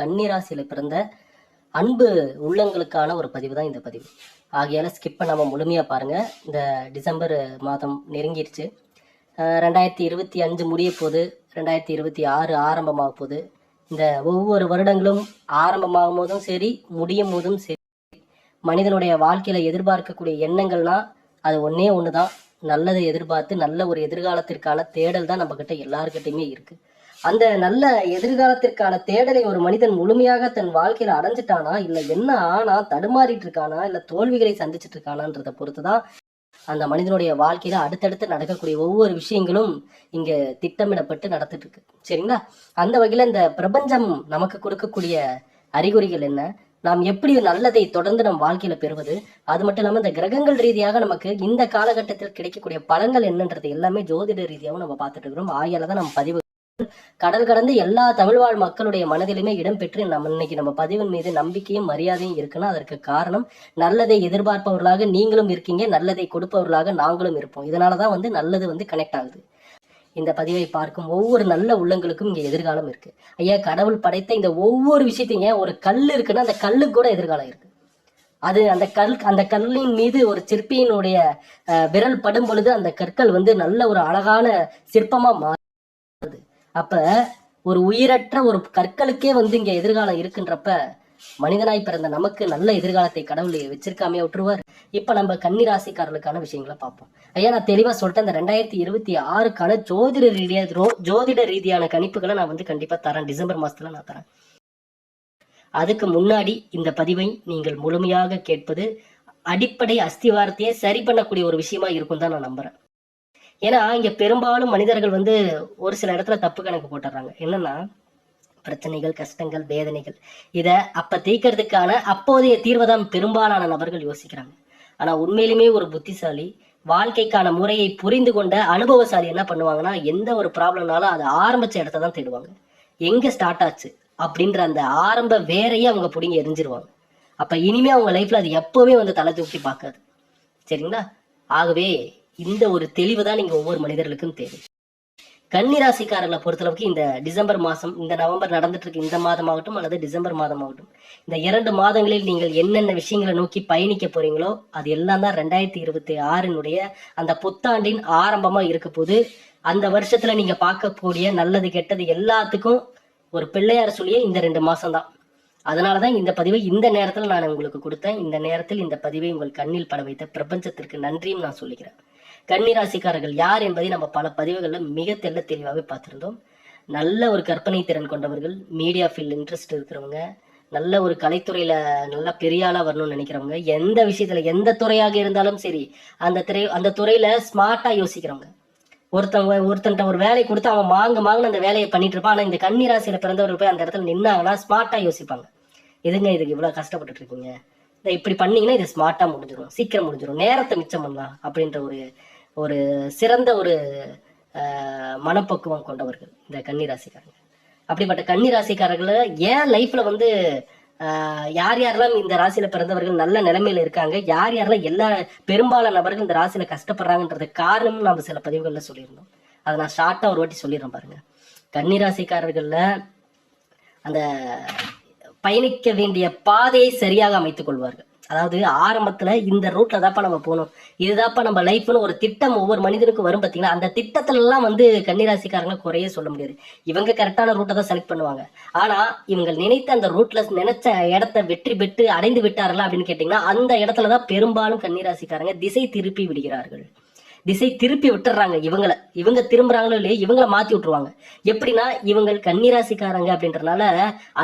கன்னிராசியில பிறந்த அன்பு உள்ளங்களுக்கான ஒரு பதிவு தான் இந்த பதிவு. ஆகையால ஸ்கிப் பண்ணாம முழுமையா பாருங்க. இந்த டிசம்பர் மாதம் நெருங்கிருச்சு. ரெண்டாயிரத்தி இருபத்தி அஞ்சு முடிய போது ரெண்டாயிரத்தி இருபத்தி ஆறு ஆரம்பமாக போகுது இந்த ஒவ்வொரு வருடங்களும் ஆரம்பமாகும் போதும் சரி முடியும் போதும் சரி மனிதனுடைய வாழ்க்கையில எதிர்பார்க்கக்கூடிய எண்ணங்கள்னா அது ஒன்னே ஒன்று தான் நல்லதை எதிர்பார்த்து நல்ல ஒரு எதிர்காலத்திற்கான தேடல் தான் நம்மக்கிட்ட எல்லாருக்கிட்டையுமே இருக்குது அந்த நல்ல எதிர்காலத்திற்கான தேடலை ஒரு மனிதன் முழுமையாக தன் வாழ்க்கையில அடைஞ்சிட்டானா? இல்ல என்ன ஆனா தடுமாறிட்டு இருக்கானா? இல்ல தோல்விகளை சந்திச்சிட்டு இருக்கானான்றத பொறுத்துதான் அந்த மனிதனுடைய வாழ்க்கையில அடுத்தடுத்து நடக்கக்கூடிய ஒவ்வொரு விஷயங்களும் இங்க திட்டமிடப்பட்டு நடந்துட்டு இருக்கு. சரிங்களா? அந்த வகையில இந்த பிரபஞ்சம் நமக்கு கொடுக்கக்கூடிய அறிகுறிகள் என்ன? நாம் எப்படி நல்லதை தொடர்ந்து நம் வாழ்க்கையில பெறுவது? அது மட்டும் இல்லாம இந்த கிரகங்கள் ரீதியாக நமக்கு இந்த காலகட்டத்தில் கிடைக்கக்கூடிய பலன்கள் என்னன்றது எல்லாமே ஜோதிட ரீதியாகவும் நம்ம பார்த்துட்டு இருக்கிறோம். ஆகையால தான் நம்ம பதிவு கடல் கடந்து எல்லா தமிழ்வாழ் மக்களுடைய மனதிலுமே இடம்பெற்று நம்ம இன்னைக்கு நம்ம பதிவின் மீது நம்பிக்கையும் மரியாதையும் இருக்குன்னா அதற்கு காரணம் நல்லதை எதிர்பார்ப்பவர்களாக நீங்களும் இருக்கீங்க நல்லதை கொடுப்பவர்களாக நாங்களும் இருப்போம். இதனாலதான் வந்து நல்லது வந்து கனெக்ட் ஆகுது. இந்த பதிவை பார்க்கும் ஒவ்வொரு நல்ல உள்ளங்களுக்கும் இங்க எதிர்காலம் இருக்கு. ஐயா கடவுள் படைத்த இந்த ஒவ்வொரு விஷயத்தையும் ஏன் ஒரு கல் இருக்குன்னா அந்த கல்லுக்கு கூட எதிர்காலம் இருக்கு. அது அந்த கல் அந்த கல்லின் மீது ஒரு சிற்பியினுடைய அஹ், விரல் படும் பொழுது அந்த கற்கள் வந்து நல்ல ஒரு அழகான சிற்பமா மாறும் அப்ப ஒரு உயிரற்ற ஒரு கற்களுக்கே வந்து இங்க எதிர்காலம் இருக்குன்றப்ப மனிதனாய் பிறந்த நமக்கு நல்ல எதிர்காலத்தை கடவுள் வச்சிருக்காமே விட்டுருவார். இப்ப நம்ம கன்னிராசிக்காரர்களுக்கான விஷயங்களை பார்ப்போம். ஐயா நான் தெளிவா சொல்லிட்டேன் இந்த ரெண்டாயிரத்தி இருபத்தி ஆறுக்கான ஜோதிட ரீதியா ஜோதிட ரீதியான கணிப்புகளை நான் வந்து கண்டிப்பா தரேன். டிசம்பர் மாசத்துல நான் தரேன். அதுக்கு முன்னாடி இந்த பதிவை நீங்கள் முழுமையாக கேட்பது அடிப்படை அஸ்திவாரத்தையே சரி பண்ணக்கூடிய ஒரு விஷயமா இருக்கும் தான் நான் நம்புறேன். ஏன்னா இங்க பெரும்பாலும் மனிதர்கள் வந்து ஒரு சில இடத்துல தப்பு கணக்கு போட்டுறாங்க. என்னன்னா பிரச்சனைகள் கஷ்டங்கள் வேதனைகள் இத அப்ப தீர்க்கறதுக்கான அப்போதைய தீர்வை தான் பெரும்பாலான நபர்கள் யோசிக்கிறாங்க. ஆனா உண்மையிலுமே ஒரு புத்திசாலி வாழ்க்கைக்கான முறையை புரிந்து கொண்ட அனுபவசாலி என்ன பண்ணுவாங்கன்னா எந்த ஒரு ப்ராப்ளம்னாலும் அது ஆரம்பிச்ச இடத்த தான் தேடுவாங்க. எங்க ஸ்டார்ட் ஆச்சு? அப்படின்ற அந்த ஆரம்ப வேறையே அவங்க பிடிங்கி எரிஞ்சிருவாங்க. அப்ப இனிமே அவங்க லைஃப்ல அது எப்பவுமே வந்து தலை தூக்கி பார்க்காது. சரிங்களா? ஆகவே இந்த ஒரு தெளிவு தான் நீங்க ஒவ்வொரு மனிதர்களுக்கும் தேவை. கன்னிராசிக்காரர்களை பொறுத்தளவுக்கு இந்த டிசம்பர் மாதம் இந்த நவம்பர் நடந்துட்டு இருக்கு இந்த மாதமாகட்டும் அல்லது டிசம்பர் மாதமாகட்டும். இந்த இரண்டு மாதங்களில் நீங்கள் என்னென்ன விஷயங்களை நோக்கி பயணிக்க போறீங்களோ அது எல்லாம் தான் ரெண்டாயிரத்தி இருபத்தி ஆறினுடைய அந்த புத்தாண்டின் ஆரம்பமா இருக்க போது அந்த வருஷத்துல நீங்க பார்க்கக்கூடிய நல்லது கெட்டது எல்லாத்துக்கும் ஒரு பிள்ளையார் சொல்லியே இந்த ரெண்டு மாசம் தான். அதனாலதான் இந்த பதிவை இந்த நேரத்தில் நான் உங்களுக்கு கொடுத்தேன். இந்த நேரத்தில் இந்த பதிவை உங்கள் கண்ணில் பட வைத்த பிரபஞ்சத்திற்கு நன்றியும் நான் சொல்லிக்கிறேன். கன்னிராசிக்காரர்கள் யார் என்பதை நம்ம பல பதிவுகளில் மிக தெள்ள தெளிவாகவே பார்த்துருந்தோம். நல்ல ஒரு கற்பனை திறன் கொண்டவர்கள் மீடியா ஃபீல்ட் இன்ட்ரெஸ்ட் இருக்கிறவங்க நல்ல ஒரு கலைத்துறையில நல்லா பெரிய ஆளா வரணும்னு நினைக்கிறவங்க எந்த விஷயத்துல எந்த துறையாக இருந்தாலும் சரி அந்த துறை அந்த துறையில ஸ்மார்ட்டா யோசிக்கிறவங்க. ஒருத்தவங்க ஒருத்தன்ட்ட ஒரு வேலையை கொடுத்து அவன் மாங்க மாங்கன்னு அந்த வேலையை பண்ணிட்டு இருப்பான். ஆனா இந்த கன்னிராசியில பிறந்தவர்கள் போய் அந்த இடத்துல நின்னாங்கன்னா ஸ்மார்ட்டா யோசிப்பாங்க. எதுங்க இதுக்கு இவ்வளவு கஷ்டப்பட்டு இருக்கீங்க? இதை இப்படி பண்ணீங்கன்னா இது ஸ்மார்ட்டா முடிஞ்சிடும் சீக்கிரம் முடிஞ்சிடும் நேரத்தை மிச்சம் பண்ணலாம். அப்படின்ற ஒரு ஒரு சிறந்த ஒரு மனப்பக்குவம் கொண்டவர்கள் இந்த கன்னிராசிக்காரங்க. அப்படிப்பட்ட கன்னிராசிக்காரர்களை ஏன் லைஃப்ல வந்து யார் யாரெல்லாம் இந்த ராசியில பிறந்தவர்கள் நல்ல நிலைமையில இருக்காங்க யார் யாரெல்லாம் எல்லா பெரும்பாலான நபர்கள் இந்த ராசியில கஷ்டப்படுறாங்கன்றது காரணம் நம்ம சில பதிவுகள்ல சொல்லியிருந்தோம். அதை நான் ஷார்ட்டா ஒரு வாட்டி சொல்லிடுறேன் பாருங்க. கன்னிராசிக்காரர்கள்ல அந்த பயணிக்க வேண்டிய பாதையை சரியாக அமைத்துக் கொள்வார்கள். அதாவது ஆரம்பத்துல இந்த ரூட்ல தான்ப்பா நம்ம போகணும். இதுதான்ப்பா நம்ம லைஃப்னு ஒரு திட்டம் ஒவ்வொரு மனிதனுக்கும் வரும் பாத்தீங்கன்னா அந்த திட்டத்துல எல்லாம் வந்து கன்னிராசிக்காரங்க குறைய சொல்ல முடியாது. இவங்க கரெக்டான ரூட்டை தான் செலக்ட் பண்ணுவாங்க. ஆனா இவங்க நினைத்த அந்த ரூட்ல நினைச்ச இடத்த வெற்றி பெற்று அடைந்து விட்டார்களா அப்படின்னு கேட்டீங்கன்னா அந்த இடத்துல தான் பெரும்பாலும் கன்னிராசிக்காரங்க திசை திருப்பி விடுகிறார்கள். திசை திருப்பி விட்டுறாங்க இவங்களை. இவங்க திரும்புறாங்களோ இல்லையோ இவங்களை மாத்தி விட்டுருவாங்க. எப்படின்னா இவங்கள் கன்னிராசிக்காரங்க அப்படின்றனால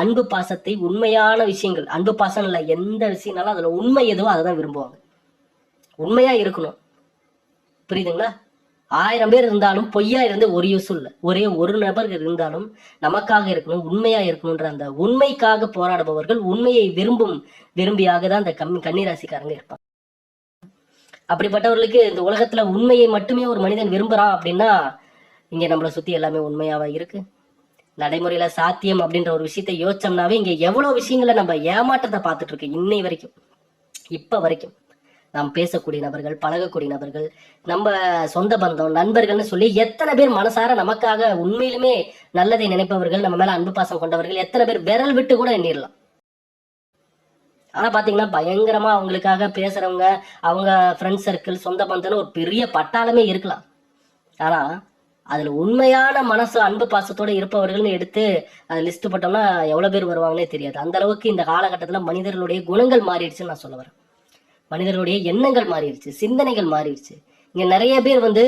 அன்பு பாசத்தை உண்மையான விஷயங்கள் அன்பு பாசம் இல்லை எந்த விஷயம்னாலும் அதுல உண்மை எதுவோ அதை தான் விரும்புவாங்க. உண்மையா இருக்கணும். புரியுதுங்களா? ஆயிரம் பேர் இருந்தாலும் பொய்யா இருந்து ஒரு யூஸ் இல்லை. ஒரே ஒரு நபர் இருந்தாலும் நமக்காக இருக்கணும் உண்மையா இருக்கணும்ன்ற அந்த உண்மைக்காக போராடுபவர்கள் உண்மையை விரும்பும் விரும்பியாக தான் அந்த கம் கன்னிராசிக்காரங்க இருப்பாங்க. அப்படிப்பட்டவர்களுக்கு இந்த உலகத்துல உண்மையை மட்டுமே ஒரு மனிதன் விரும்புறான் அப்படின்னா இங்க நம்மளை சுத்தி எல்லாமே உண்மையாவா இருக்கு? நடைமுறையில சாத்தியம் அப்படின்ற ஒரு விஷயத்த யோசிச்சோம்னாவே இங்க எவ்வளவு விஷயங்களை நம்ம ஏமாற்றத்தை பார்த்துட்டு இருக்கோம் இன்னை வரைக்கும். இப்ப வரைக்கும். நாம் பேசக்கூடிய நபர்கள் பழகக்கூடிய நபர்கள் நம்ம சொந்த பந்தம் நண்பர்கள்னு சொல்லி எத்தனை பேர் மனசார நமக்காக உண்மையிலுமே நல்லதை நினைப்பவர்கள் நம்ம மேல அன்பு பாசம் கொண்டவர்கள் எத்தனை பேர் விரல் விட்டு கூட எண்ணிடலாம் ஆனா பாத்தீங்கன்னா பயங்கரமா அவங்களுக்காக பேசுறவங்க அவங்க ஃப்ரெண்ட் சர்க்கிள் சொந்த பந்தம்னு ஒரு பெரிய பட்டாளமே இருக்கலாம். ஆனா அதுல உண்மையான மனசு அன்பு பாசத்தோட இருப்பவர்கள்னு எடுத்து அது லிஸ்ட் போட்டோம்னா எவ்வளவு பேர் வருவாங்கன்னே தெரியாது. அந்த அளவுக்கு இந்த காலகட்டத்துல மனிதர்களுடைய குணங்கள் மாறிடுச்சுன்னு நான் சொல்ல வரேன். மனிதர்களுடைய எண்ணங்கள் மாறிடுச்சு சிந்தனைகள் மாறிடுச்சு. இங்க நிறைய பேர் வந்து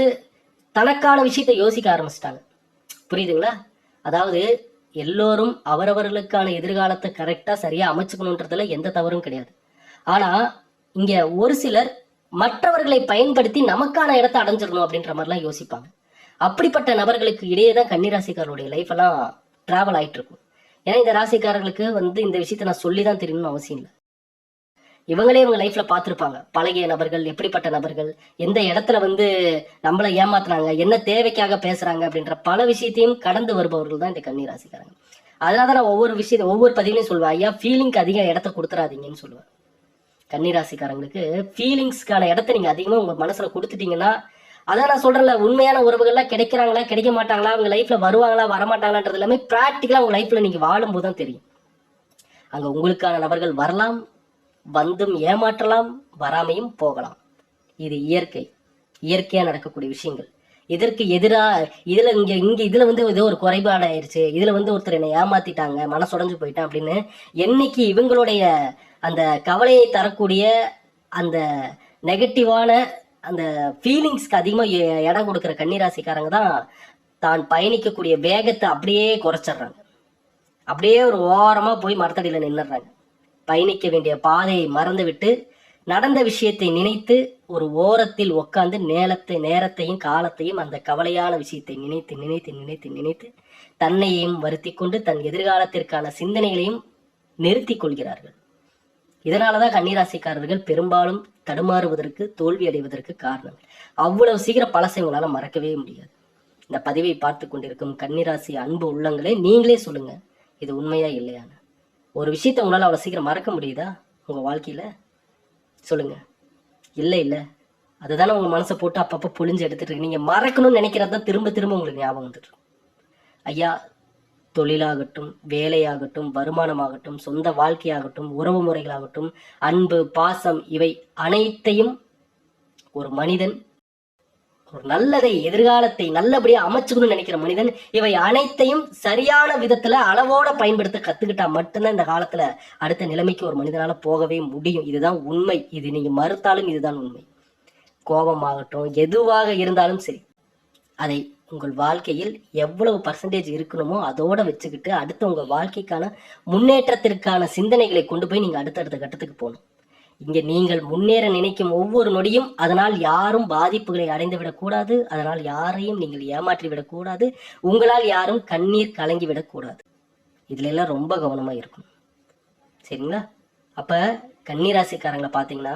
தனக்கான விஷயத்தை யோசிக்க ஆரம்பிச்சிட்டாங்க. புரியுதுங்களா? அதாவது எல்லோரும் அவரவர்களுக்கான எதிர்காலத்தை கரெக்டாக சரியாக அமைச்சுக்கணுன்றதுல எந்த தவறும் கிடையாது. ஆனால் இங்கே ஒரு சிலர் மற்றவர்களை பயன்படுத்தி நமக்கான இடத்தை அடைஞ்சிடணும் அப்படின்ற மாதிரிலாம் யோசிப்பாங்க. அப்படிப்பட்ட நபர்களுக்கு இடையே தான் கன்னிராசிக்காரருடைய லைஃப் எல்லாம் டிராவல் ஆகிட்டு இருக்கும். ஏன்னா இந்த ராசிக்காரர்களுக்கு வந்து இந்த விஷயத்த நான் சொல்லி தான் தெரியணும்னு அவசியம் இல்லை. இவங்களே இவங்க லைஃப்ல பார்த்துருப்பாங்க. பழகிய நபர்கள் எப்படிப்பட்ட நபர்கள் எந்த இடத்துல வந்து நம்மளை ஏமாத்துறாங்க என்ன தேவைக்காக பேசுறாங்க அப்படின்ற பல விஷயத்தையும் கடந்து வருபவர்கள் தான் இந்த கன்னி ராசிக்காரங்க அதனால தான் நான் ஒவ்வொரு விஷயத்தை ஒவ்வொரு பதிவுலையும் சொல்லுவேன் ஐயா ஃபீலிங்க்கு அதிக இடத்த கொடுத்துறாதீங்கன்னு சொல்லுவேன். கன்னி ராசிக்காரங்களுக்கு ஃபீலிங்ஸ்க்கான இடத்த நீங்க அதிகமா உங்க மனசுல கொடுத்துட்டீங்கன்னா அதான் நான் சொல்றேன்ல உண்மையான உறவுகள்லாம் கிடைக்கிறாங்களா கிடைக்க மாட்டாங்களா அவங்க லைஃப்ல வருவாங்களா வரமாட்டாங்களான்றது எல்லாமே ப்ராக்டிக்கலா உங்க லைஃப்ல நீங்க வாழும்போது தான் தெரியும். அங்க உங்களுக்கான நபர்கள் வரலாம் வந்தும் ஏமாற்றலாம் வராமையும் போகலாம். இது இயற்கை. இயற்கையா நடக்கக்கூடிய விஷயங்கள். இதற்கு எதிராக இதுல இங்க இங்க இதுல வந்து ஏதோ ஒரு குறைபாடு ஆயிருச்சு இதுல வந்து ஒருத்தர் என்னை ஏமாத்திட்டாங்க மனசுடைஞ்சு போயிட்டேன் அப்படின்னு என்னைக்கு இவங்களுடைய அந்த கவலையை தரக்கூடிய அந்த நெகட்டிவான அந்த ஃபீலிங்ஸ்க்கு அதிகமாக இடம் கொடுக்குற கன்னிராசிக்காரங்க தான் தான் பயணிக்கக்கூடிய வேகத்தை அப்படியே குறைச்சிடுறாங்க. அப்படியே ஒரு ஓரமாக போய் மரத்தடியில் நின்றுடுறாங்க பயணிக்க வேண்டிய பாதையை மறந்துவிட்டு நடந்த விஷயத்தை நினைத்து ஒரு ஓரத்தில் உட்காந்து நேரத்தை நேரத்தையும் காலத்தையும் அந்த கவலையான விஷயத்தை நினைத்து நினைத்து நினைத்து நினைத்து தன்னையும் வருத்தி கொண்டு தன் எதிர்காலத்திற்கான சிந்தனைகளையும் நிறுத்தி கொள்கிறார்கள். இதனாலதான் கன்னிராசிக்காரர்கள் பெரும்பாலும் தடுமாறுவதற்கு தோல்வி அடைவதற்கு காரணம். அவ்வளவு சீக்கிரம் பழசை உங்களால மறக்கவே முடியாது. இந்த பதிவை பார்த்து கொண்டிருக்கும் கன்னிராசி அன்பு உள்ளங்களை நீங்களே சொல்லுங்க இது உண்மையா இல்லையான்னு. ஒரு விஷயத்தை உங்களால் அவ்வளோ சீக்கிரம் மறக்க முடியுதா? உங்கள் வாழ்க்கையில்? சொல்லுங்கள் இல்லை இல்லை. அதுதானே உங்கள் மனசை போட்டு அப்பப்போ புழிஞ்சு எடுத்துகிட்டு இருக்கு. மறக்கணும்னு நினைக்கிறது தான் திரும்ப திரும்ப உங்களுக்கு ஞாபகம் வந்துட்டு ஐயா தொழிலாகட்டும் வேலையாகட்டும் வருமானமாகட்டும் சொந்த வாழ்க்கையாகட்டும் உறவு முறைகளாகட்டும் அன்பு பாசம் இவை அனைத்தையும் ஒரு மனிதன் ஒரு நல்லதை எதிர்காலத்தை நல்லபடியா அமைச்சுக்கணும்னு நினைக்கிற மனிதன் இவை அனைத்தையும் சரியான விதத்துல அளவோட பயன்படுத்த கத்துக்கிட்டா மட்டும்தான் இந்த காலத்துல அடுத்த நிலைமைக்கு ஒரு மனிதனால போகவே முடியும். இதுதான் உண்மை. இது நீங்க மறுத்தாலும் இதுதான் உண்மை. கோபமாகட்டும் எதுவாக இருந்தாலும் சரி அதை உங்கள் வாழ்க்கையில் எவ்வளவு பர்சன்டேஜ் இருக்கணுமோ அதோட வச்சுக்கிட்டு அடுத்த உங்க வாழ்க்கைக்கான முன்னேற்றத்திற்கான சிந்தனைகளை கொண்டு போய் நீங்க அடுத்தடுத்த கட்டத்துக்கு போகணும். இங்கே நீங்கள் முன்னேற நினைக்கும் ஒவ்வொரு நொடியும் அதனால் யாரும் பாதிப்புகளை அடைந்து விடக்கூடாது அதனால் யாரையும் நீங்கள் ஏமாற்றி விடக்கூடாது உங்களால் யாரும் கண்ணீர் கலங்கி விடக்கூடாது இதுல எல்லாம் ரொம்ப கவனமாக இருக்கும் சரிங்களா? அப்போ கன்னிராசிக்காரங்களை பார்த்தீங்கன்னா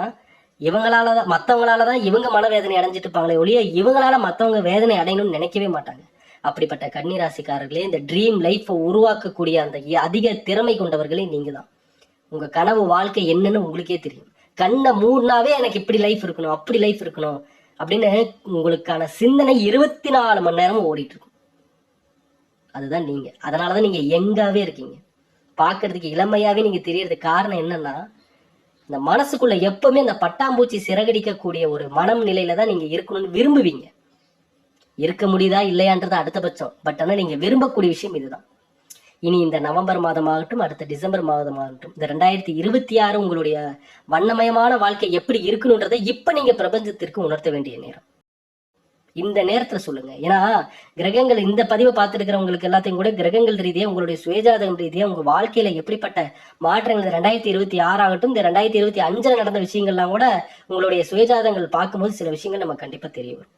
இவங்களால தான் மற்றவங்களால தான் இவங்க மனவேதனை அடைஞ்சிட்டு இருப்பாங்களே ஒழிய இவங்களால மற்றவங்க வேதனை அடையணும்னு நினைக்கவே மாட்டாங்க. அப்படிப்பட்ட கன்னிராசிக்காரர்களே இந்த ட்ரீம் லைஃப்பை உருவாக்கக்கூடிய அந்த அதிக திறமை கொண்டவர்களே நீங்கள் தான் உங்கள் கனவு வாழ்க்கை என்னன்னு உங்களுக்கே தெரியும். கண்ணை மூடினாவே எனக்கு இப்படி லைஃப் இருக்கணும் அப்படி லைஃப் இருக்கணும் அப்படின்னு உங்களுக்கான சிந்தனை இருபத்தி நாலு மணி நேரமும் ஓடிட்டு இருக்கும் அதுதான் நீங்க. அதனாலதான் நீங்க எங்காவே இருக்கீங்க. பாக்குறதுக்கு இளமையாவே நீங்க தெரியறதுக்கு காரணம் என்னன்னா இந்த மனசுக்குள்ள எப்பவுமே இந்த பட்டாம்பூச்சி சிறகடிக்கக்கூடிய ஒரு மனம் நிலையில தான் நீங்க இருக்கணும்னு விரும்புவீங்க. இருக்க முடியுதா இல்லையான்றது அடுத்த பட்சம். பட் ஆனா நீங்க விரும்பக்கூடிய விஷயம் இதுதான். இனி இந்த நவம்பர் மாதமாகட்டும் அடுத்த டிசம்பர் மாதமாகட்டும் இந்த ரெண்டாயிரத்தி இருபத்தி ஆறு உங்களுடைய வண்ணமயமான வாழ்க்கை எப்படி இருக்கணுன்றதை இப்ப நீங்க பிரபஞ்சத்திற்கு உணர்த்த வேண்டிய நேரம். இந்த நேரத்துல சொல்லுங்க. ஏன்னா கிரகங்கள் இந்த பதிவை பார்த்துருக்கிறவங்களுக்கு எல்லாத்தையும் கூட கிரகங்கள் ரீதியா உங்களுடைய சுயஜாதகம் ரீதியா உங்க வாழ்க்கையில எப்படிப்பட்ட மாற்றங்கள் ரெண்டாயிரத்தி இருபத்தி ஆறாகட்டும் இந்த ரெண்டாயிரத்தி இருபத்தி அஞ்சுல நடந்த விஷயங்கள்லாம் கூட உங்களுடைய சுயஜாதகங்கள் பார்க்கும்போது சில விஷயங்கள் நம்ம கண்டிப்பா தெரிய வரும்.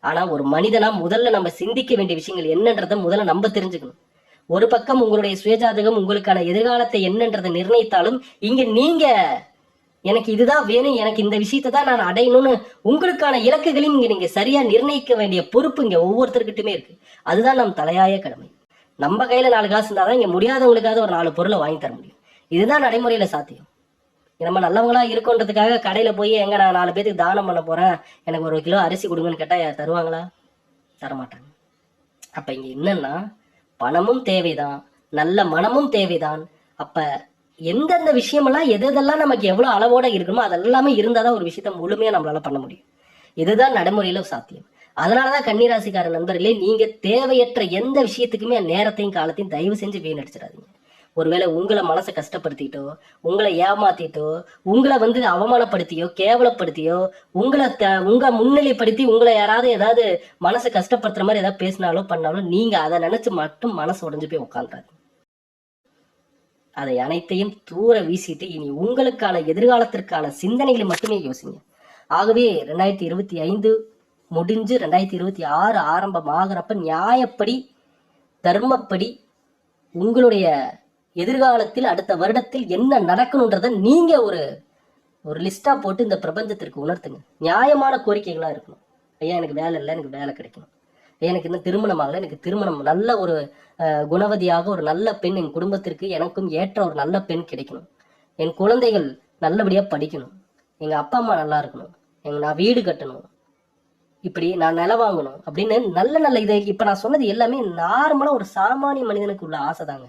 ஆனா ஒரு மனிதனா முதல்ல நம்ம சிந்திக்க வேண்டிய விஷயங்கள் என்னன்றதை முதல்ல நம்ம தெரிஞ்சுக்கணும். ஒரு பக்கம் உங்களுடைய சுயஜாதகம் உங்களுக்கான எதிர்காலத்தை என்னன்றதை நிர்ணயித்தாலும் இங்க நீங்க எனக்கு இதுதான் வேணும் எனக்கு இந்த விஷயத்தை தான் நான் அடையணும்னு உங்களுக்கான இலக்குகளையும் இங்க நீங்க சரியா நிர்ணயிக்க வேண்டிய பொறுப்பு இங்க ஒவ்வொருத்தருக்கிட்டுமே இருக்கு. அதுதான் நம் தலையாய கடமை. நம்ம கையில நாலு காசு இருந்தாதான் இங்க முடியாதவங்களுக்காவது ஒரு நாலு பொருளை வாங்கி தர முடியும். இதுதான் நடைமுறையில சாத்தியம். நம்ம நல்லவங்களா இருக்கோன்றதுக்காக கடையில போய் எங்க நான் நாலு பேத்துக்கு தானம் பண்ண போறேன் எனக்கு ஒரு கிலோ அரிசி கொடுங்கன்னு கேட்டா தருவாங்களா? தரமாட்டாங்க. அப்ப இங்க என்னன்னா பணமும் தேவைதான் நல்ல மனமும் தேவைதான். அப்ப எந்தெந்த விஷயமெல்லாம் எது எதெல்லாம் நமக்கு எவ்வளவு அளவோட இருக்கணுமோ அதெல்லாமே இருந்தாதான் ஒரு விஷயத்த முழுமையா நம்மளால பண்ண முடியும். இதுதான் நடைமுறையில சாத்தியம். அதனாலதான் கன்னிராசிக்கார நண்பர்களே நீங்க தேவையற்ற எந்த விஷயத்துக்குமே நேரத்தையும் காலத்தையும் தயவு செஞ்சு வீணடிச்சிடாதீங்க. ஒருவேளை உங்களை மனசை கஷ்டப்படுத்திட்டோ உங்களை ஏமாத்திட்டோ உங்களை வந்து அவமானப்படுத்தியோ கேவலப்படுத்தியோ உங்களை த உங்க முன்னிலைப்படுத்தி உங்களை யாராவது ஏதாவது மனசை கஷ்டப்படுத்துற மாதிரி ஏதாவது பேசினாலோ பண்ணாலோ நீங்க அதை நினைச்சு மட்டும் மனசு உடஞ்சு போய் உட்காந்துறாரு அதை அனைத்தையும் தூர வீசிட்டு இனி உங்களுக்கான எதிர்காலத்திற்கான சிந்தனைகளை மட்டுமே யோசிங்க. ஆகவே ரெண்டாயிரத்தி இருபத்தி ஐந்து முடிஞ்சு ரெண்டாயிரத்தி இருபத்தி ஆறு ஆரம்பமாகிறப்ப நியாயப்படி தர்மப்படி உங்களுடைய எதிர்காலத்தில் அடுத்த வருடத்தில் என்ன நடக்கணுன்றத நீங்க ஒரு ஒரு லிஸ்டா போட்டு இந்த பிரபஞ்சத்திற்கு உணர்த்துங்க. நியாயமான கோரிக்கைகளா இருக்கணும். ஐயா எனக்கு வேலை இல்லை எனக்கு வேலை கிடைக்கணும். ஐயா, எனக்கு இன்னும் திருமணம் ஆகலை எனக்கு திருமணம் நல்ல ஒரு குணவதியாக ஒரு நல்ல பெண் என் குடும்பத்திற்கு எனக்கும் ஏற்ற ஒரு நல்ல பெண் கிடைக்கணும். என் குழந்தைகள் நல்லபடியாக படிக்கணும். எங்கள் அப்பா அம்மா நல்லா இருக்கணும். எங்க நான் வீடு கட்டணும். இப்படி நான் நிலம் வாங்கணும் அப்படின்னு நல்ல நல்ல இதை இப்போ நான் சொன்னது எல்லாமே நார்மலாக ஒரு சாமானிய மனிதனுக்கு உள்ள ஆசை தாங்க.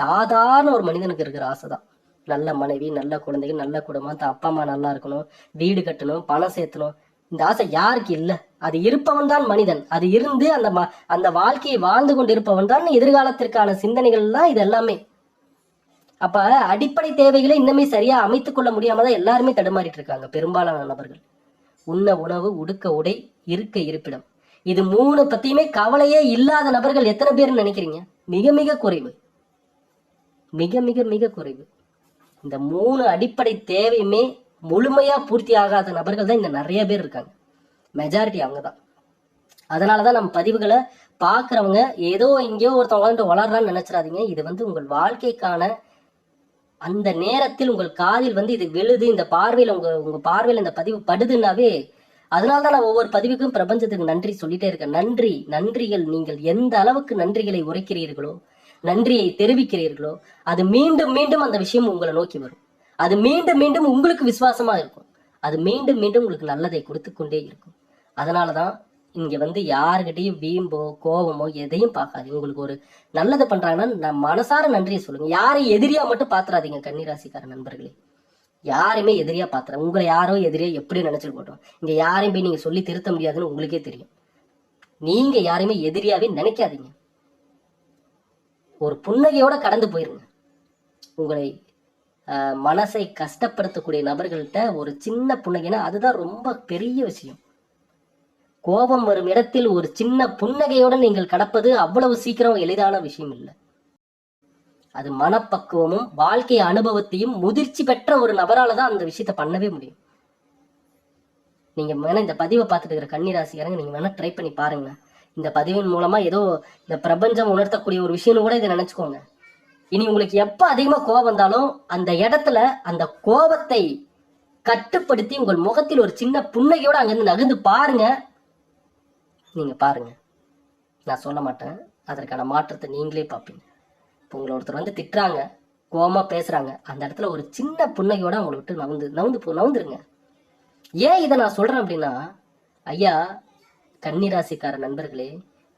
சாதாரண ஒரு மனிதனுக்கு இருக்கிற ஆசை தான் நல்ல மனைவி நல்ல குழந்தைகள் நல்ல குடும்பம் தான் அப்பா அம்மா நல்லா இருக்கணும் வீடு கட்டணும் பணம் சேர்த்தணும். இந்த ஆசை யாருக்கு இல்லை? அது இருப்பவன் தான் மனிதன். அது இருந்து அந்த ம- அந்த வாழ்க்கையை வாழ்ந்து கொண்டிருப்பவன் தான் எதிர்காலத்திற்கான சிந்தனைகள் தான் இது எல்லாமே. அப்ப அடிப்படை தேவைகளை இன்னுமே சரியா அமைத்துக் கொள்ள முடியாம தான் எல்லாருமே தடுமாறிட்டு இருக்காங்க பெரும்பாலான நபர்கள். உண்ண உணவு உடுக்க உடை இருக்க இருப்பிடம். இது மூணு பத்தியுமே கவலையே இல்லாத நபர்கள் எத்தனை பேர்னு நினைக்கிறீங்க? மிக மிக குறைவு. மிக மிக மிக குறைவு. இந்த மூணு அடிப்படை தேவையுமே முழுமையா பூர்த்தி ஆகாத நபர்கள் தான் இந்த நிறைய பேர் இருக்காங்க. மெஜாரிட்டி அவங்க தான். அதனால தான் நம்ம பதிவுகளை பார்க்குறவங்க ஏதோ எங்கேயோ ஒருத்தவங்க வந்துட்டு வளர்றான்னு நினைச்சிடாதீங்க. இது வந்து உங்கள் வாழ்க்கைக்கான அந்த நேரத்தில் உங்கள் காதில் வந்து இது விழுது இந்த பார்வையில் உங்க உங்க பார்வையில் இந்த பதிவு படுதுன்னாவே அதனால தான் நான் ஒவ்வொரு பதிவுக்கும் பிரபஞ்சத்துக்கு நன்றி சொல்லிட்டே இருக்கேன். நன்றி நன்றிகள். நீங்கள் எந்த அளவுக்கு நன்றிகளை உரைக்கிறீர்களோ நன்றியை தெரிவிக்கிறீர்களோ அது மீண்டும் மீண்டும் அந்த விஷயம் உங்களை நோக்கி வரும். அது மீண்டும் மீண்டும் உங்களுக்கு விசுவாசமா இருக்கும். அது மீண்டும் மீண்டும் உங்களுக்கு நல்லதை கொடுத்து கொண்டே இருக்கும். அதனாலதான் இங்க வந்து யாருக்கிட்டையும் வீம்போ கோபமோ எதையும் பார்க்காதீங்க. உங்களுக்கு ஒரு நல்லதை பண்றாங்கன்னா நான் மனசார நன்றியை சொல்லுங்க. யாரையும் எதிரியா மட்டும் பாத்துறாதீங்க கன்னிராசிக்கார நண்பர்களே. யாரையுமே எதிரியா பாத்துற உங்களை யாரோ எதிரியா எப்படி நினைச்சிட்டு போட்டோம். இங்க யாரையும் போய் நீங்க சொல்லி திருத்த முடியாதுன்னு உங்களுக்கே தெரியும். நீங்க யாரையுமே எதிரியாவே நினைக்காதீங்க. ஒரு புன்னகையோட கடந்து போயிருங்க. உங்களை மனசை கஷ்டப்படுத்தக்கூடிய நபர்கள்ட்ட ஒரு சின்ன புன்னகைனா அதுதான் ரொம்ப பெரிய விஷயம். கோபம் வரும் இடத்தில் ஒரு சின்ன புன்னகையோட நீங்கள் கடப்பது அவ்வளவு சீக்கிரம் எளிதான விஷயம் இல்லை அது மனப்பக்குவமும் வாழ்க்கை அனுபவத்தையும் முதிர்ச்சி பெற்ற ஒரு நபரால தான் அந்த விஷயத்த பண்ணவே முடியும். நீங்க வேணா இந்த பதிவை பார்த்துட்டு இருக்கிற கன்னிராசிக்காரங்க நீங்க வேணா ட்ரை பண்ணி பாருங்க இந்த பதிவின் மூலமா ஏதோ இந்த பிரபஞ்சம் உணர்த்தக்கூடிய ஒரு விஷயம்னு கூட இதை நினைச்சுக்கோங்க. இனி உங்களுக்கு எப்ப அதிகமா கோபம் வந்தாலும் அந்த இடத்துல அந்த கோபத்தை கட்டுப்படுத்தி உங்கள் முகத்தில் ஒரு சின்ன புன்னகையோட அங்கிருந்து நகர்ந்து பாருங்க. நீங்க பாருங்க. நான் சொல்ல மாட்டேன். அதற்கான மாற்றத்தை நீங்களே பார்ப்பீங்க. இப்போ உங்களை ஒருத்தர் வந்து திட்டுறாங்க கோவமா பேசுறாங்க. அந்த இடத்துல ஒரு சின்ன புன்னகையோட அவங்களை விட்டு நவுந்து நவுந்து போ நவுந்துருங்க ஏன் இதை நான் சொல்றேன் அப்படின்னா ஐயா கன்னிராசிக்கார நண்பர்களே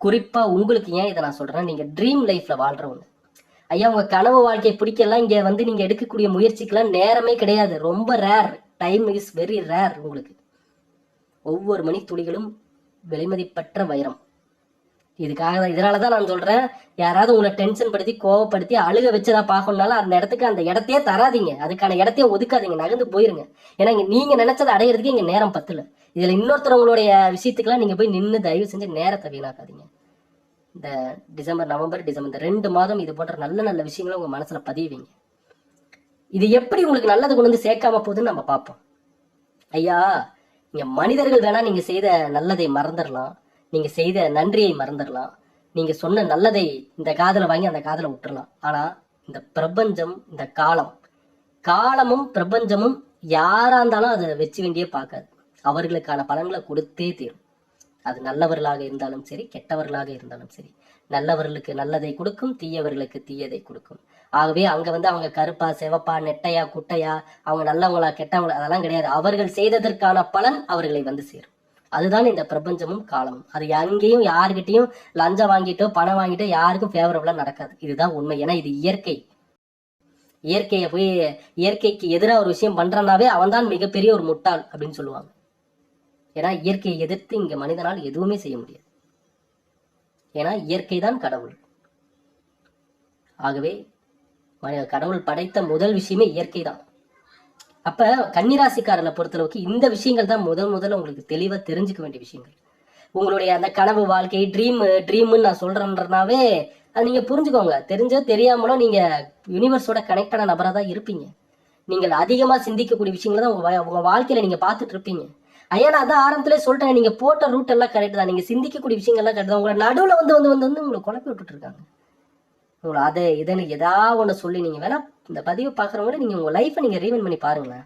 குறிப்பா உங்களுக்கு ஏன் இதை நான் சொல்றேன் நீங்க ட்ரீம் லைஃப்ல வாழ்றவங்க ஐயா உங்க கனவு வாழ்க்கையை பிடிக்கலாம் இங்க வந்து நீங்க எடுக்கக்கூடிய முயற்சிக்கெல்லாம் நேரமே கிடையாது. ரொம்ப rare time is very rare உங்களுக்கு. ஒவ்வொரு மணி துளிகளும் விலைமதிப்பற்ற வைரம். இதுக்காக தான் இதனால தான் நான் சொல்றேன் யாராவது உங்களை டென்ஷன் படுத்தி கோவப்படுத்தி அழுக வச்சதா பார்க்கணுனாலும் அந்த இடத்துக்கு அந்த இடத்தையே தராதீங்க. அதுக்கான இடத்தையே ஒதுக்காதீங்க. நகர்ந்து போயிருங்க. ஏன்னா இங்க நீங்க நினைச்சதை அடையிறதுக்கு இங்க நேரம் பத்தல. இதில் இன்னொருத்தவங்களுடைய விஷயத்துக்கெல்லாம் நீங்கள் போய் நின்று தயவு செஞ்சு நேரத்தை வீணாக்காதீங்க. இந்த டிசம்பர் நவம்பர் டிசம்பர் இந்த ரெண்டு மாதம் இது போன்ற நல்ல நல்ல விஷயங்களை உங்கள் மனசில் பதிவீங்க. இது எப்படி உங்களுக்கு நல்லது கொண்டு வந்து சேர்க்காம போகுதுன்னு நம்ம பார்ப்போம். ஐயா நீங்கள் மனிதர்கள் வேணா நீங்க செய்த நல்லதை மறந்துடலாம். நீங்க செய்த நன்றியை மறந்துடலாம். நீங்க சொன்ன நல்லதை இந்த காதல வாங்கி அந்த காதல விட்டுறலாம். ஆனா இந்த பிரபஞ்சம் இந்த காலம் காலமும் பிரபஞ்சமும் யாரா இருந்தாலும் அதை வச்சு வேண்டியே பார்க்காது. அவர்களுக்கான பலன்களை கொடுத்தே தீரும். அது நல்லவர்களாக இருந்தாலும் சரி கெட்டவர்களாக இருந்தாலும் சரி. நல்லவர்களுக்கு நல்லதை கொடுக்கும் தீயவர்களுக்கு தீயதை கொடுக்கும். ஆகவே அங்க வந்து அவங்க கருப்பா சிவப்பா நெட்டையா குட்டையா அவங்க நல்லவங்களா கெட்டவங்களா அதெல்லாம் கிடையாது. அவர்கள் செய்ததற்கான பலன் அவர்களை வந்து சேரும். அதுதான் இந்த பிரபஞ்சமும் காலமும். அது எங்கேயும் யாருக்கிட்டையும் லஞ்சம் வாங்கிட்டோ பணம் வாங்கிட்டோ யாருக்கும் ஃபேவரபுளா நடக்காது. இதுதான் உண்மை. ஏன்னா இது இயற்கை. இயற்கையை போய் இயற்கைக்கு எதிராக ஒரு விஷயம் பண்றனாவே அவன்தான் மிகப்பெரிய ஒரு முட்டாள் அப்படின்னு சொல்லுவாங்க. ஏன்னா இயற்கையை எதிர்த்து இங்கே மனிதனால் எதுவுமே செய்ய முடியாது. ஏன்னா இயற்கை தான் கடவுள். ஆகவே மனித கடவுள் படைத்த முதல் விஷயமே இயற்கை தான். அப்ப கன்னிராசிக்காரனை பொறுத்தளவுக்கு இந்த விஷயங்கள் தான் முதல் முதல்ல உங்களுக்கு தெளிவா தெரிஞ்சுக்க வேண்டிய விஷயங்கள். உங்களுடைய அந்த கனவு வாழ்க்கை ட்ரீம் ட்ரீம்னு நான் சொல்றேன்றனாவே அது நீங்க புரிஞ்சுக்கோங்க. தெரிஞ்சோ தெரியாமலோ நீங்க யூனிவர்ஸோட கனெக்டான நபராக தான் இருப்பீங்க. நீங்கள் அதிகமா சிந்திக்கக்கூடிய விஷயங்களை தான் உங்க வா- உங்க வாழ்க்கையில நீங்க பார்த்துட்டு இருப்பீங்க. ஐயா நான் அதான் ஆரம்பத்திலே சொல்லிட்டேன் நீங்க போட்ட ரூட் எல்லாம் கரெக்ட் தான். நீங்க சிந்திக்கக்கூடிய விஷயங்கள்லாம் கரெக்ட் தான். உங்களை நடுவில் வந்து வந்து வந்து வந்து உங்களை குழப்பி விட்டுட்டு இருக்காங்க உங்களை அதை இதுன்னு ஏதா ஒன்று சொல்லி நீங்க வேணா இந்த பதிவை பார்க்குறவங்கள நீங்க உங்க லைஃப்பை நீங்க ரீவன் பண்ணி பாருங்களேன்.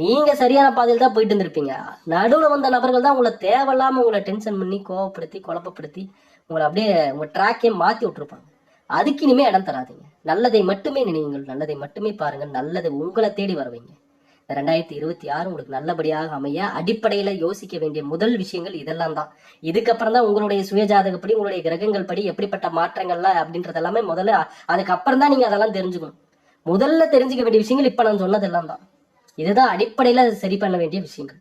நீங்க சரியான பாதையில் தான் போயிட்டு இருந்திருப்பீங்க. நடுவில் வந்த நபர்கள் தான் உங்களை தேவையில்லாம உங்களை டென்ஷன் பண்ணி கோவப்படுத்தி குழப்பப்படுத்தி உங்களை அப்படியே உங்க ட்ராக்கே மாத்தி விட்டுருப்பாங்க. அதுக்கு இனிமே இடம் தராதீங்க. நல்லதை மட்டுமே நினைவுங்கள் நல்லதை மட்டுமே பாருங்கள். நல்லதை உங்களை தேடி வரவைங்க. ரெண்டாயிரத்தி இருபத்தி ஆறு உங்களுக்கு நல்லபடியாக அமைய அடிப்படையில யோசிக்க வேண்டிய முதல் விஷயங்கள் இதெல்லாம் தான். இதுக்கப்புறம் தான் உங்களுடைய சுயஜாதகப்படி உங்களுடைய கிரகங்கள் படி எப்படிப்பட்ட மாற்றங்கள்லாம் அப்படின்றது எல்லாமே முதல்ல அதுக்கப்புறம் தான் நீங்க அதெல்லாம் தெரிஞ்சுக்கணும். முதல்ல தெரிஞ்சுக்க வேண்டிய விஷயங்கள் இப்ப நான் சொன்னதெல்லாம் தான். இதுதான் அடிப்படையில சரி பண்ண வேண்டிய விஷயங்கள்.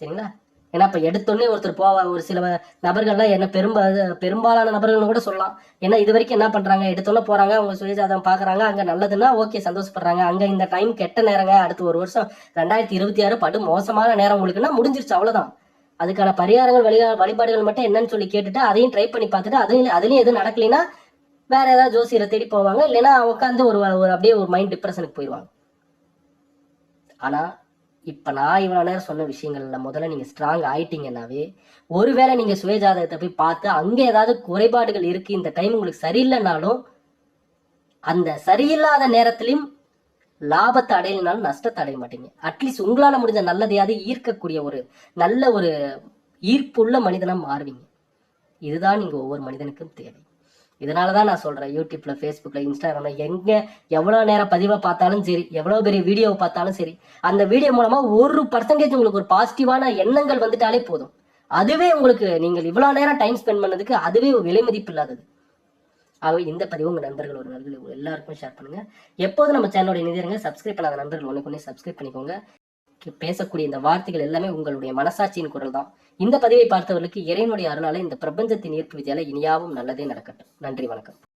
சரிங்களா? ஏன்னா இப்போ எடுத்தோடனே ஒருத்தர் போவ ஒரு சில நபர்கள்லாம் என்ன பெரும்பா பெரும்பாலான நபர்கள்னு கூட சொல்லலாம். ஏன்னா இது வரைக்கும் என்ன பண்றாங்க? எடுத்தோடனே போறாங்க அவங்க சுயஜாதகம் பாக்குறாங்க அங்க நல்லதுன்னா ஓகே சந்தோஷப்படுறாங்க. அங்க இந்த டைம் கெட்ட நேரங்க அடுத்து ஒரு வருஷம் ரெண்டாயிரத்தி இருபத்தி ஆறு படு மோசமான நேரம் உங்களுக்குன்னா முடிஞ்சிருச்சு அவ்வளவுதான். அதுக்கான பரிகாரங்கள் வழி வழிபாடுகள் மட்டும் என்னன்னு சொல்லி கேட்டுட்டு அதையும் ட்ரை பண்ணி பார்த்துட்டு அதையும் அதுலயும் எதுவும் நடக்கலைன்னா வேற ஏதாவது ஜோசியரை தேடி போவாங்க. இல்லைன்னா உட்காந்து ஒரு ஒரு அப்படியே ஒரு மைண்ட் டிப்ரெஷனுக்கு போயிடுவாங்க ஆனா இப்போ நான் இவ்வளோ நேரம் சொன்ன விஷயங்கள்ல முதல்ல நீங்கள் ஸ்ட்ராங் ஆயிட்டீங்கன்னாவே ஒருவேளை நீங்கள் சுயஜாதகத்தை போய் பார்த்து அங்கே ஏதாவது குறைபாடுகள் இருக்குது இந்த டைம் உங்களுக்கு சரியில்லைனாலும் அந்த சரியில்லாத நேரத்திலையும் லாபத்தை அடையலனாலும் நஷ்டத்தை அடைய மாட்டீங்க. அட்லீஸ்ட் உங்களால் முடிஞ்ச நல்லதையாவது ஈர்க்கக்கூடிய ஒரு நல்ல ஒரு ஈர்ப்புள்ள மனிதனாக மாறுவீங்க. இதுதான் நீங்கள் ஒவ்வொரு மனிதனுக்கும் தேவை. இதனால தான் நான் சொல்கிறேன் யூடியூப்பில் ஃபேஸ்புக்கில் இன்ஸ்டாகிராமில் எங்கே எவ்வளோ நேரம் பதிவை பார்த்தாலும் சரி எவ்வளோ பெரிய வீடியோவை பார்த்தாலும் சரி அந்த வீடியோ மூலமாக ஒரு பர்சன்டேஜ் உங்களுக்கு ஒரு பாசிட்டிவான எண்ணங்கள் வந்துட்டாலே போதும். அதுவே உங்களுக்கு நீங்கள் இவ்வளோ நேரம் டைம் ஸ்பெண்ட் பண்ணதுக்கு அதுவே விலை மதிப்பு இல்லாதது. ஆகவே இந்த பதிவு உங்கள் நண்பர்கள் ஒரு நண்பர்கள் எல்லாருக்கும் ஷேர் பண்ணுங்கள் எப்போதும் நம்ம சேனலோட இணையருங்க சப்ஸ்கிரைப் பண்ணாத நண்பர்கள் ஒன்று கொண்டு சப்ஸ்கிரைப் பண்ணிக்கோங்க. பேசக்கூடிய இந்த வார்த்தைகள் எல்லாமே உங்களுடைய மனசாட்சியின் குரல் தான் இந்த பதிவை பார்த்தவர்களுக்கு இறைவனுடைய அருளால இந்த பிரபஞ்சத்தின் ஈர்ப்பு விதியால இனியாவும் நல்லதே நடக்கட்டும். நன்றி வணக்கம்.